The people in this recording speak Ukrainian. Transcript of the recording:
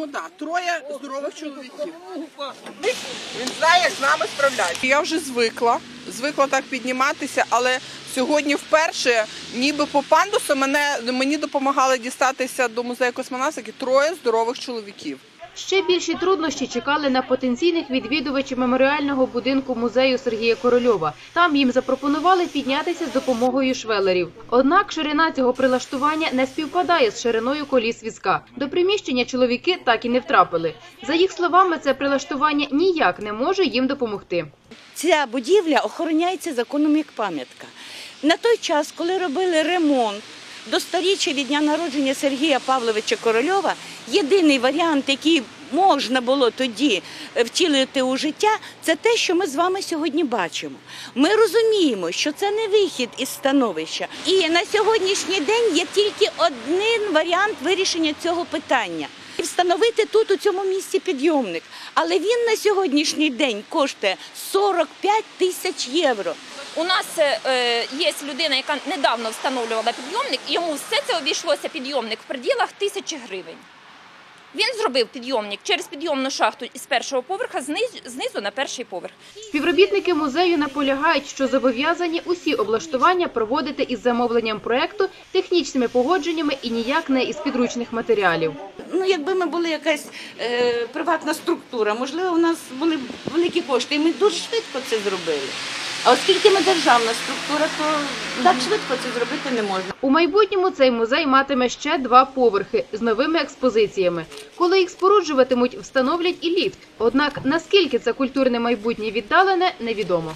Ну так, троє здорових чоловіків. Він знає, як з нами справляється. Я вже звикла, звикла так підніматися, але сьогодні вперше, ніби по пандусу, мене мені допомагали дістатися до музею космонавтики троє здорових чоловіків. Ще більші труднощі чекали на потенційних відвідувачів меморіального будинку музею Сергія Корольова. Там їм запропонували піднятися з допомогою швелерів. Однак ширина цього прилаштування не співпадає з шириною коліс візка. До приміщення чоловіки так і не втрапили. За їх словами, це прилаштування ніяк не може їм допомогти. Ця будівля охороняється законом як пам'ятка. На той час, коли робили ремонт до сторіччя від дня народження Сергія Павловича Корольова, єдиний варіант, який можна було тоді е, втілити у життя, це те, що ми з вами сьогодні бачимо. Ми розуміємо, що це не вихід із становища. І на сьогоднішній день є тільки один варіант вирішення цього питання. Встановити тут у цьому місці підйомник, але він на сьогоднішній день коштує 45 тисяч євро. У нас е, є людина, яка недавно встановлювала підйомник, і йому все це обійшлося підйомник в пределах тисячі гривень. Він зробив підйомник через підйомну шахту із першого поверха знизу, знизу на перший поверх. Співробітники музею наполягають, що зобов'язані усі облаштування проводити із замовленням проекту, технічними погодженнями і ніяк не із підручних матеріалів. Ну, якби ми були якась е, приватна структура, можливо, у нас були б великі кошти, і ми дуже швидко це зробили. А оскільки ми державна структура, то так швидко це зробити не можна. У майбутньому цей музей матиме ще два поверхи з новими експозиціями. Коли їх споруджуватимуть, встановлять і ліфт. Однак наскільки це культурне майбутнє віддалене, невідомо.